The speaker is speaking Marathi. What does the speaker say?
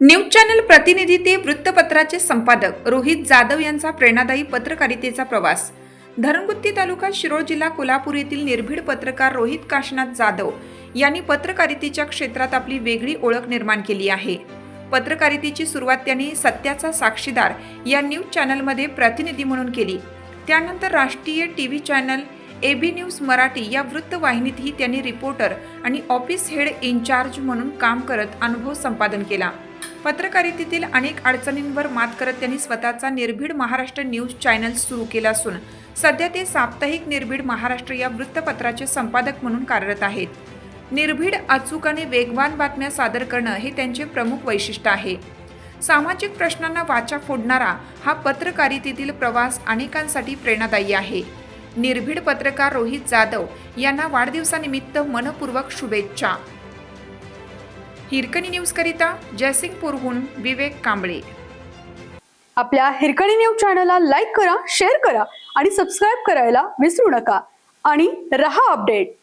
न्यूज चॅनल प्रतिनिधी ते वृत्तपत्राचे संपादक रोहित जाधव यांचा प्रेरणादायी पत्रकारितेचा प्रवास. धरणगुत्ती तालुका शिरोळ जिल्हा कोल्हापूर येथील निर्भीड पत्रकार रोहित काशनाथ जाधव यांनी पत्रकारितेच्या क्षेत्रात आपली वेगळी ओळख निर्माण केली आहे. पत्रकारितेची सुरुवात त्यांनी सत्याचा साक्षीदार या न्यूज चॅनलमध्ये प्रतिनिधी म्हणून केली. त्यानंतर राष्ट्रीय T V channel A B news Marathi या वृत्तवाहिनीतही त्यांनी रिपोर्टर आणि ऑफिस हेड इन्चार्ज म्हणून काम करत अनुभव संपादन केला. पत्रकारितेतील अनेक अडचणींवर मात करत त्यांनी स्वतःचा निर्भीड महाराष्ट्र न्यूज चॅनल सुरू केला असून सध्या ते साप्ताहिक निर्भीड महाराष्ट्र या वृत्तपत्राचे संपादक म्हणून कार्यरत आहेत. निर्भीड अचूक आणि वेगवान बातम्या सादर करणं हे त्यांचे प्रमुख वैशिष्ट्य आहे. सामाजिक प्रश्नांना वाचा फोडणारा हा पत्रकारितेतील प्रवास अनेकांसाठी प्रेरणादायी आहे. निर्भीड पत्रकार रोहित जाधव यांना वाढदिवसानिमित्त मनपूर्वक शुभेच्छा. हिरकणी न्यूजकरिता जयसिंगपूरहून विवेक कांबळे. आपल्या हिरकणी न्यूज चॅनलला लाईक करा शेअर करा आणि सबस्क्राईब करायला विसरू नका. आणि रहा अपडेट.